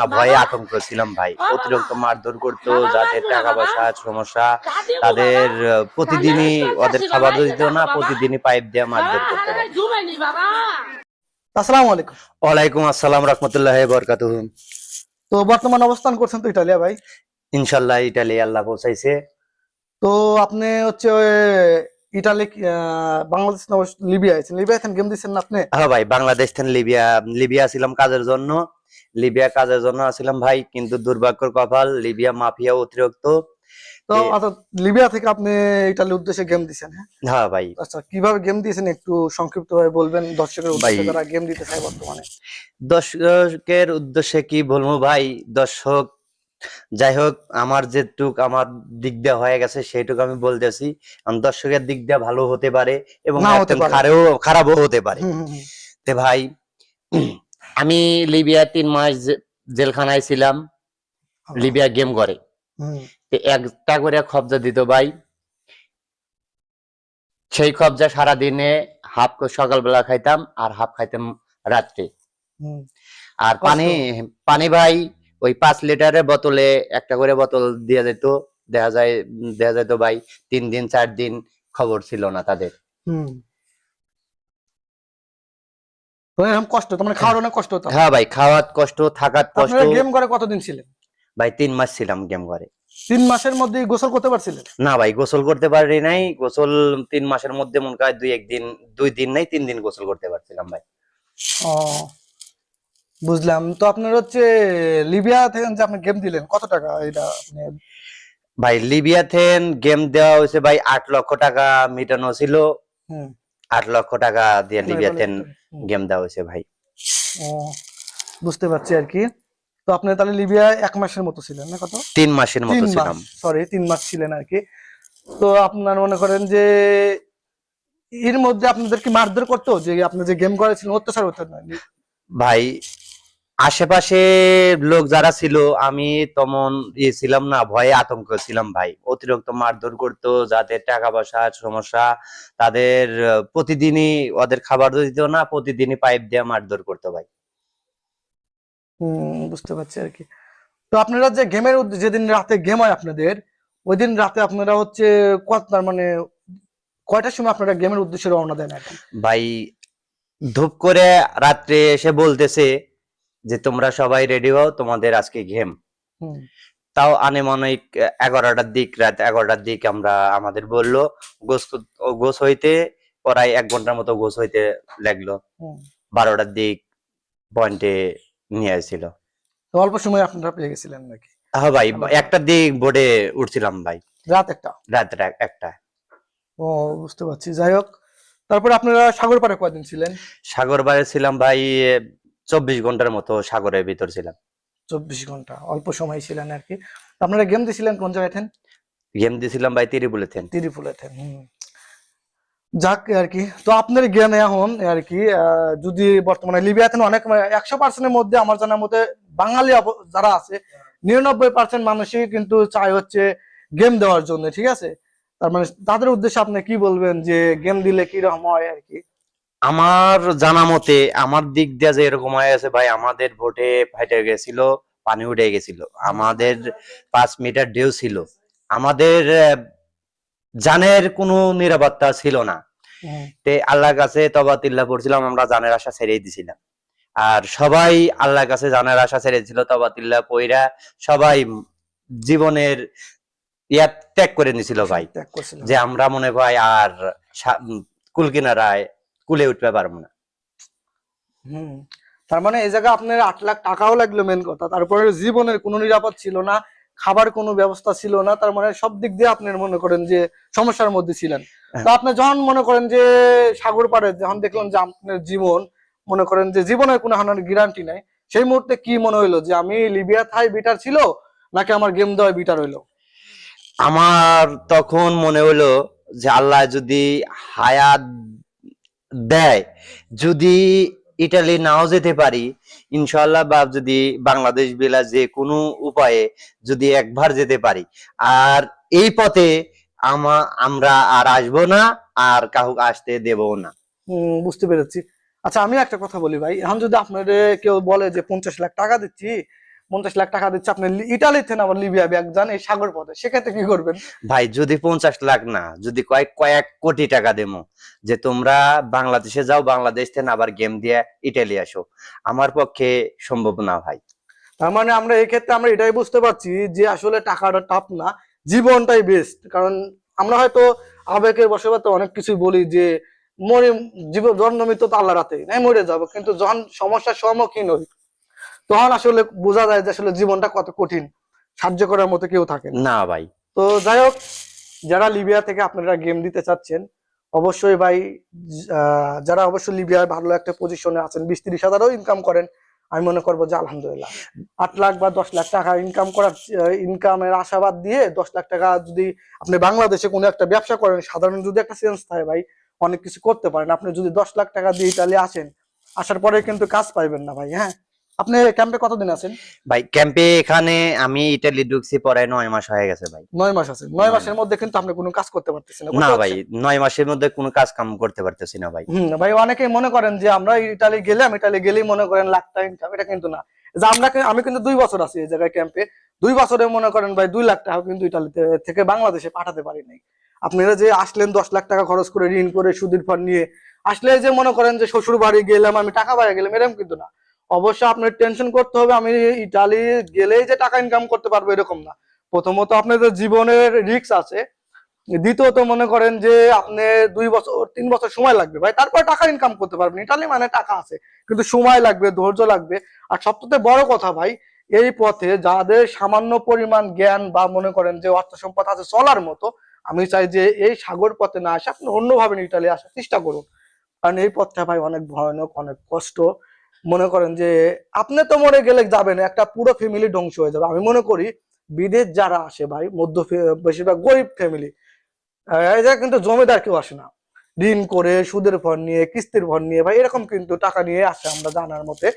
না, ভয়ে আতঙ্ক ছিলাম ভাই। অতিরিক্ত মারধর করতো যাদের টাকা পয়সা সমস্যা তাদের প্রতিদিনই ওদের খাবার দিত না প্রতিদিনই পাইপ দিয়ে মারধর করতো আসসালামু আলাইকুম। ওয়ালাইকুম আসসালাম রহমতুল্লাহ বরকাত তো বর্তমান অবস্থান করছেন তো ইটালিয়া ভাই? ইনশাল্লাহ ইটালি আল্লাহ পৌঁছাইছে। তো আপনি হচ্ছে ওই ইটালি আহ, বাংলাদেশ লিবিয়া আছেন। লিবিয়া গেম দিচ্ছেন আপনি? হ্যাঁ ভাই বাংলাদেশ থেকে লিবিয়া লিবিয়া ছিলাম কাজের জন্য। লিবিয়া কাজের জন্য আসছিলাম ভাই কিন্তু দুর্ভাগ্যর কপাল লিবিয়া মাফিয়া অতিরিক্ত। তো অর্থাৎ লিবিয়া থেকে আপনি ইটালির উদ্দেশ্যে গেম দিচ্ছেন হ্যাঁ? ভাই। আচ্ছা কীভাবে গেম দিয়েছেন একটু সংক্ষিপ্ত ভাবে বলবেন? দর্শকের উদ্দেশ্যে যারা গেম দিতে চায় বর্তমানে। দর্শকের উদ্দেশ্যে কি বলব ভাই? দর্শক যাই হোক আমার যেটুক আমার দিক দিয়ে হয়ে গেছে সেইটুকু আমি বলতেছি দর্শকের দিক দিয়ে ভালো হতে পারে এবং। খারাপও হতে পারে। তে ভাই আমি লিবিয়া তিন মাস জেলখানায় ছিলাম। লিবিয়া গেম করে একটা করে কবজা দিত ভাই। সেই কবজা সারাদিনে হাফ সকালবেলা খাইতাম আর হাফ খাইতাম রাত্রে। আর পানি পানি ভাই ওই পাঁচ লিটারের বোতলে একটা করে বোতল দিয়ে যেত দেখা যায় দেখা যেত ভাই তিন দিন চার দিন খবর ছিল না তাদের। এরকম কষ্ট তো মানে খাওয়ার অনেক কষ্ট হতো হ্যাঁ ভাই কষ্ট থাকাত কষ্ট। আপনারা গেম করে কতদিন ছিলেন? ভাই তিন মাস ছিলাম গেম করে তিন মাসের মধ্যে গোসল করতে পারছিলেন? না ভাই গোসল করতে পারি নাই। গোসল তিন মাসের মধ্যে মনে হয় দুই একদিন দুই দিন নাই তিন দিন গোসল করতে পারছিলাম ভাই। ও বুঝলাম। তো আপনার হচ্ছে লিবিয়া থেকে যে আপনি গেম দিলেন কত টাকা এটা ভাই লিবিয়াতে গেম দেওয়া হয়েছে ভাই আট লক্ষ টাকা মিটানো ছিল। আট লক্ষ টাকা দিয়ে লিবিয়াতেন। গেম দেওয়া হয়েছে ভাই। বুঝতে পারছি আর কি। তো আপনি তাহলে লিবিয়া এক মাসের মতো ছিলেন না কত? তিন মাসের মতো ছিলাম। সরি তিন মাস ছিলেন আর কি। তো আপনার মনে করেন যে এর মধ্যে আপনাদের কি মারধর করতো? যে আপনি যে গেম করেছিলেন অত্যাচার হতো ভাই আশেপাশে লোক যারা ছিল আমি তেমন ইয়ে ছিলাম না ভয়ে আতঙ্ক ছিলাম ভাই। অতিরিক্ত মারধর করতো যাদের টাকা পয়সা সমস্যা তাদের প্রতিদিনই ওদের খাবার দিত না প্রতিদিনই পাইপ দিয়ে মারধর করতো ভাই। হম বুঝতে পারছি আর কি। তো আপনারা যে গেমের যেদিন রাতে গেম হয় আপনাদের ওই দিন রাতে আপনারা হচ্ছে কত মানে কয়টার সময় আপনারা গেমের উদ্দেশ্যে রওনা দেন ভাই ধূপ করে রাত্রে এসে বলতেছে যে তোমরা সবাই রেডি হও তোমাদের আজকে গেম তাও আনুমানিক এগারোটার দিক রাত এগারোটার দিক আমরা আমাদের বলল গোস গোস হইতে প্রায় এক ঘণ্টার মতো গোস হইতে লাগল। বারোটার দিক পয়েন্টে নিয়ে আসছিল। তো অল্প সময় আপনারা পেয়ে গেছিলেন নাকি? হ্যাঁ ভাই একটার দিক বোর্ডে উঠছিলাম ভাই। রাত একটা? রাত একটা। ও বুঝতে পারছি। যাই হোক তারপরে আপনারা সাগর পাড়ে কয়দিন ছিলেন? সাগর বাড়ি ছিলাম ভাই চব্বিশ ঘণ্টার মতো সাগরের ভিতর ছিলাম। চব্বিশ ঘণ্টা অল্প সময় ছিলেন আর কি। আপনারা গেম দিছিলেন কোন জায়গায় থেন গেম দিয়েছিলাম ভাই তিরি বলেছেন তিরিপুলে থেন যাক আর কি তো আপনার জ্ঞানে এখন আর কি যদি বর্তমানে লিবিয়াতে অনেক একশো পার্সেন্টের মধ্যে আমার জানার মধ্যে বাঙালি যারা আছে নিরানব্বই পার্সেন্ট মানুষই কিন্তু চায় হচ্ছে গেম দেওয়ার জন্য ঠিক আছে? তার মানে তাদের উদ্দেশ্যে আপনি কি বলবেন যে গেম দিলে কি রকম হয় আর কি? আমার জানা মতে আমার দিক দিয়ে যে এরকম হয়ে গেছে ভাই আমাদের ভোটে ফাইটে গেছিল পানি উঠে গেছিল। আমাদের পাঁচ মিটার ঢেউ ছিল। আমাদের জানের কোনো নিরাপত্তা ছিল না। হুম, তে আল্লাহর কাছে তবাতিল্লা পড়ছিলাম আমরা জানের আশা ছেড়েই দিছিলাম। আর সবাই আল্লাহর কাছে জানের আশা ছেড়ে দিছিল তবাতিল্লা পইরা সবাই জীবনের ইয়া ত্যাগ করে নিছিল ভাই। যে আমরা মনে হয় আর উম, কুল উঠতে পারব না। হুম। তার মানে এই জায়গায় আপনার আট লাখ টাকাও লাগল মেন কথা। তারপরে জীবনের কোনো নিরাপদ ছিল না খাবার কোনো ব্যবস্থা ছিল না তার মানে সব দিক দিয়ে আপনার মনে করেন যে সমস্যার মধ্যে ছিলেন। তো আপনি যখন মনে করেন যে সাগর পাড়ে যখন দেখলেন যে আপনার জীবন মনে করেন যে জীবনের কোনো হানার গ্যারান্টি নাই সেই মুহূর্তে কি মনে হইল যে আমি লিবিয়া থাই বিটার ছিল নাকি আমার গেম দেওয়া বিটার হইল? আমার তখন মনে হলো যে আল্লাহ যদি হায়াত দেয়। যদি ইটালি নাও যেতে পারি ইনশাল্লাহ বা যদি বাংলাদেশ বেলা যে কোনো উপায়ে যদি একবার যেতে পারি। আর এই পথে আমা, আমরা আর আসব না, আর কাউকে আসতে দেবো না। বুঝতে পেরেছি। আচ্ছা আমি একটা কথা বলি ভাই। এখন যদি আপনাদের কেউ বলে যে পঞ্চাশ লাখ টাকা দিচ্ছি পঞ্চাশ লাখ টাকা দিচ্ছে আপনি ইটালিতে না আবার লিবিয়া ব্যাগ যান এই সাগর পথে। সেক্ষেত্রে কি করবেন? ভাই যদি পঞ্চাশ লাখ না যদি কয়েক কয়েক কোটি টাকা দেবো যে তোমরা বাংলাদেশে যাও বাংলাদেশ থেকে আবার গেম দিয়ে ইটালি আসো আমার পক্ষে সম্ভব না ভাই। তার মানে আমরা এই ক্ষেত্রে আমরা এটাই বুঝতে পারছি যে আসলে টাকাটা টাপ না জীবনটাই বেস্ট কারণ আমরা হয়তো আবেগের বসবাতে অনেক কিছু বলি যে মরে জীবন জন্ম মৃত্যু তো আল্লাহ রাতে নাই মরে যাব কিন্তু যখন সমস্যার সম্মুখীন হই তখন আসলে বোঝা যায় যে আসলে জীবনটা কত কঠিন। সাহায্য করার মতো কেউ থাকে না। ভাই। তো যাই হোক যারা লিবিয়া থেকে আপনারা গেম দিতে চাচ্ছেন অবশ্যই ভাই যারা অবশ্যই লিবিয়ায় ভালো একটা পজিশনে আছেন বিশ তিরিশ হাজারও ইনকাম করেন আমি মনে করব যে আলহামদুলিল্লাহ। আট লাখ বা দশ লাখ টাকা ইনকাম করার ইনকামের আশাবাদ দিয়ে দশ লাখ টাকা যদি আপনি বাংলাদেশে কোনো একটা ব্যবসা করেন সাধারণ যদি একটা সেন্স থাকে ভাই অনেক কিছু করতে পারেন। আপনি যদি দশ লাখ টাকা দিয়ে ইতালি আসেন আসার পরে কিন্তু কাজ পাইবেন না ভাই হ্যাঁ? আপনি ক্যাম্পে কতদিন আছেন? ভাই ক্যাম্পে এখানে আমি ইটালি ঢুকছি পরে নয় মাস হয়ে গেছে ভাই। নয় মাস আছেন নয় মাসের মধ্যে কিন্তু আপনি কোনো কাজ করতে পারতেছেন না ভাই নয় মাসের মধ্যে কোনো কাজ কাম করতে পারতেছি না ভাই। ভাই অনেকেই মনে করেন যে আমরা ইটালি গেলাম ইটালি গেলেই মনে করেন লাখ টাকা ইনকাম এটা কিন্তু না। যে আমরা আমি কিন্তু দুই বছর আছি এই জায়গায় ক্যাম্পে দুই বছরে মনে করেন ভাই দুই লাখ টাকা কিন্তু ইটালিতে থেকে বাংলাদেশে পাঠাতে পারি নাই। আপনারা যে আসলেন দশ লাখ টাকা খরচ করে ঋণ করে সুদের ফল নিয়ে আসলে যে মনে করেন যে শ্বশুর বাড়ি গেলাম আমি টাকা পাই গেলাম এরকম কিন্তু না। অবশ্য আপনার টেনশন করতে হবে। আমি ইটালি গেলেই যে টাকা ইনকাম করতে পারব এরকম না। প্রথমত আপনাদের জীবনের রিস্ক আছে। দ্বিতীয়ত মনে করেন যে আপনি দুই বছর, তিন বছর সময় লাগবে ভাই। তারপর টাকা ইনকাম করতে পারবেন। ইটালি মানে টাকা আছে, কিন্তু সময় লাগবে, ধৈর্য লাগবে। আর সবচেয়ে বড় কথা ভাই, এই পথে যাদের সামান্য পরিমাণ জ্ঞান বা মনে করেন যে অর্থ সম্পদ আছে চলার মতো, আমি চাই যে এই সাগর পথে না আসে আপনি অন্যভাবে ইটালি আসার চেষ্টা করুন। কারণ এই পথটা ভাই অনেক ভয়ানক, অনেক কষ্ট। মনে করেন যে আপনি তো মরে গেলে যাবেন, একটা পুরো ফ্যামিলি ধ্বংস হয়ে যাবে। আমি মনে করি বিদেশ যারা আসে ভাই, মধ্য বেশিরভাগ গরিব ফ্যামিলি কিন্তু জমিদার কেউ আসে না। ঋণ করে, সুদের ভর নিয়ে, কিস্তির ভর নিয়ে ভাই, এরকম কিন্তু টাকা নিয়ে আসে আমরা জানার মতে।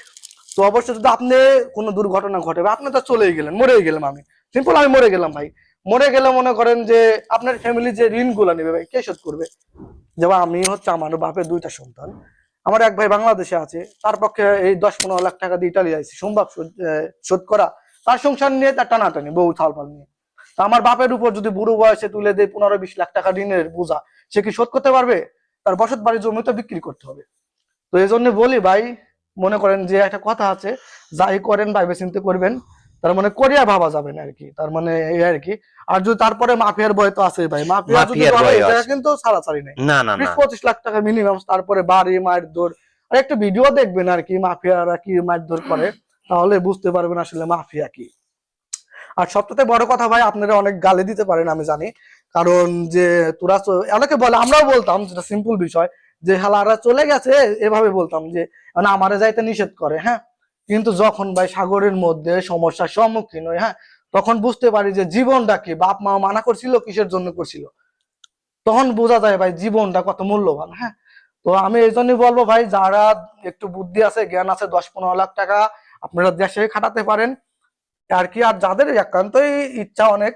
তো অবশ্যই যদি আপনি কোনো দুর্ঘটনা ঘটে বা আপনি তো চলেই গেলেন, মরেই গেলাম আমি। সিম্পল আমি মরে গেলাম ভাই। মরে গেলে মনে করেন যে আপনার ফ্যামিলি যে ঋণগুলা নেবে ভাই, কে শোধ করবে? যেমন আমি হচ্ছে আমার বাপের দুইটা সন্তান। আমার এক ভাই বাংলাদেশে আছে, তার পক্ষে এই দশ পনেরো লাখ টাকা দিয়ে ইটালি আইছি সম্ভব শোধ- করা। তার সংসার নিয়ে তার টানাটানি, বউ থালপাল নিয়ে। আমার বাপের উপর যদি বুড়ো বয়সে তুলে দেয় পনেরো বিশ লাখ টাকা ঋণের বোঝা, সে কি শোধ করতে পারবে? তার বসত বাড়ির জমি তো বিক্রি করতে হবে। তো এই জন্য বলি ভাই, মনে করেন যে একটা কথা আছে, যাই করেন ভাইবে চিন্তে করবেন। তার মানে করিয়া ভাবা যাবে না আর কি তার মানে এই আর কি আর যদি তারপরে মাফিয়ার ভয় তো আছে ভাই। মাফিয়া যদি। কিন্তু ছাড়াছাড়ি নেই। না না বিশ পঁচিশ লাখ টাকা মিনিমাম তারপরে বাড়ি মায়ের দৌড় আর একটা ভিডিও দেখবেন আর কি মাফিয়ারা কি মারধর করে তাহলে বুঝতে পারবেন আসলে মাফিয়া কি। আর সবচেয়ে বড় কথা ভাই আপনারা অনেক গালি দিতে পারেন আমি জানি। কারণ যে তোরা অনেকে বলে আমরাও বলতাম যেটা সিম্পল বিষয় যে হালারা চলে গেছে এভাবে বলতাম যে মানে আমারে যাইতে নিষেধ করে হ্যাঁ? কিন্তু যখন ভাই সাগরের মধ্যে সমস্যার সম্মুখীন হই হ্যাঁ তখন বুঝতে পারি যে জীবনটা কি? বাপ, মা মানা করছিল, কিসের জন্য করছিল? তখন বোঝা যায় ভাই জীবনটা কত মূল্যবান হ্যাঁ? তো আমি এই জন্যই বলব ভাই, যারা একটু বুদ্ধি আছে, জ্ঞান আছে, দশ পনেরো লাখ টাকা আপনারা দেশে খাটাতে পারেন। আর কি, আর যাদের একান্তই ইচ্ছা অনেক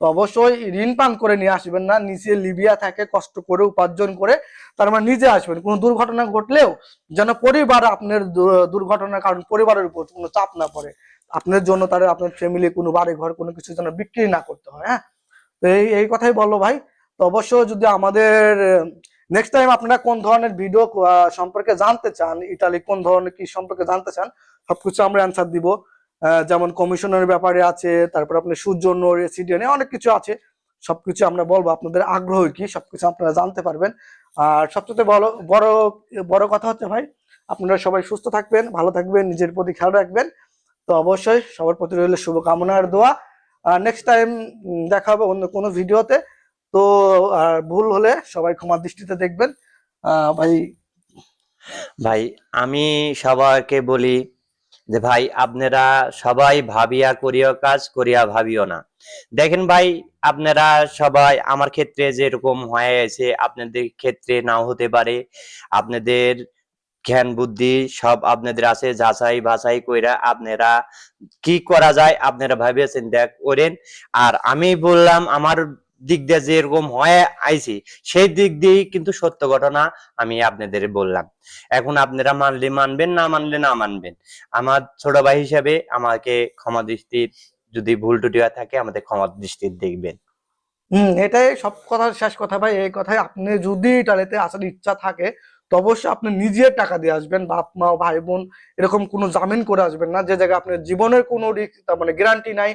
তো অবশ্যই ঋণ পান করে নিয়ে আসবেন না। নিচে লিবিয়া থাকে, কষ্ট করে, উপার্জন করে, তার মানে নিজে আসবেন। কোনো দুর্ঘটনা ঘটলেও যেন পরিবার আপনার দুর্ঘটনার কারণ পরিবারের উপর কোনো চাপ না পড়ে। আপনার জন্য তার, আপনার ফ্যামিলি কোনো বাড়ি ঘর কোনো কিছু যেন বিক্রি না করতে হয় হ্যাঁ? তো এই এই কথাই বলল ভাই। তো অবশ্যই যদি আমাদের নেক্সট টাইম আপনারা কোন ধরনের ভিডিও সম্পর্কে জানতে চান, ইতালি কোন ধরনের কি সম্পর্কে জানতে চান, সবকিছু আমরা অ্যান্সার দিব। যেমন কমিশনের ব্যাপারে আছে, তারপর আপনার সূর্যন্য রেসিডেন্ট অনেক কিছু আছে। সবকিছু আমরা বলব, আপনাদের আগ্রহ কি, সবকিছু আপনারা জানতে পারবেন। আর সবচেয়ে বড় বড় বড় কথা হচ্ছে ভাই, আপনারা সবাই সুস্থ থাকবেন, ভালো থাকবেন, নিজের প্রতি খেয়াল রাখবেন। তো অবশ্যই সবার প্রতি রইল শুভকামনা আর দোয়া। আর নেক্সট টাইম দেখা হবে অন্য কোনো ভিডিওতে। তো, আর ভুল হলে সবাই ক্ষমার দৃষ্টিতে দেখবেন। ভাই ভাই, আমি সবাইকে বলি যে ভাই, আপনারা সবাই ভাবিয়া করিও, কাজ করিয়া ভাবিও না। দেখেন ভাই, আপনারা সবাই আমার ক্ষেত্রে যেরকম হয়েছে, আপনাদের ক্ষেত্রে নাও হতে পারে। আপনাদের জ্ঞান, বুদ্ধি সব আপনাদের আছে, যাচাই বাছাই কইরা আপনারা কি করা যায়, আপনারা ভাবে চিন্তা করেন আর আমি বললাম, আমার দিক দিয়ে যে এরকম হয়ে, আইছি, সেই দিক দিয়েই কিন্তু সত্য ঘটনা আমি আপনাদের বললাম। এখন আপনারা মানলে মানবেন, না মানলে না মানবেন। আমার ছোট ভাই হিসাবে আমাকে ক্ষমা দৃষ্টির যদি ভুল টুটি থাকে, আমাদের ক্ষমা দৃষ্টির দেখবেন। হম, এটাই সব কথার শেষ কথা ভাই। এই কথাই, আপনি যদি ইটালিতে আসার ইচ্ছা থাকে, তো অবশ্যই আপনি নিজের টাকা দিয়ে আসবেন বাপ মা ভাই বোন এরকম কোনো জামিন করে আসবেন না। যে জায়গায় আপনার জীবনের কোনো রিস্ক মানে গ্যারান্টি নাই